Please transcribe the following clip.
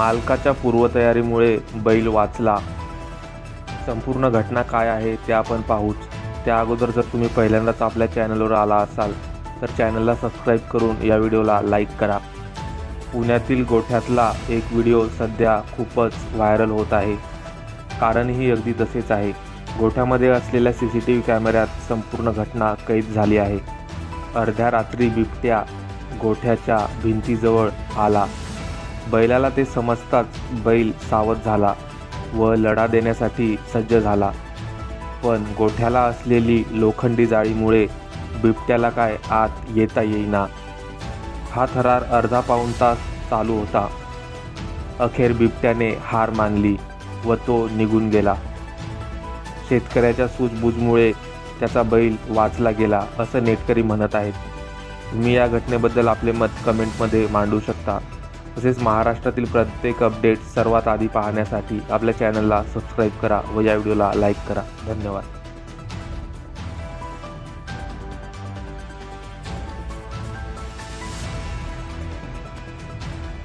मालकाच्या पूर्वतयारीमुळे बैल वाचला. संपूर्ण घटना काय आहे ते आपण पाहूच. त्या अगोदर जर तुम्ही पहिल्यांदाच आपल्या चॅनलवर आला असाल तर चॅनलला सबस्क्राईब करून या व्हिडिओला लाईक करा. पुण्यातील गोठ्यातला एक व्हिडिओ सध्या खूपच व्हायरल होत आहे. कारणही अगदी तसेच आहे. गोठ्यामध्ये असलेल्या सी सी टी व्ही कॅमेऱ्यात संपूर्ण घटना कैद झाली आहे. अर्ध्या रात्री बिबट्या गोठ्याच्या भिंतीजवळ आला. बैलाला ते समजताच बैल सावध झाला व लढा देण्यासाठी सज्ज झाला. पण गोठ्याला असलेली लोखंडी जाळीमुळे बिबट्याला काय आत येता येईना. हा थरार अर्धा पाऊण तास चालू होता. अखेर बिबट्याने हार मानली व तो निघून गेला. शेतकऱ्याच्या सूजबूजमुळे त्याचा बैल वाचला गेला असं नेटकरी म्हणत आहेत. तुम्ही या घटनेबद्दल आपले मत कमेंटमध्ये मांडू शकता. तसेच महाराष्ट्रातील प्रत्येक अपडेट सर्वात आधी पाहण्यासाठी आपल्या चॅनलला सबस्क्राईब करा व या व्हिडिओला लाईक करा. धन्यवाद.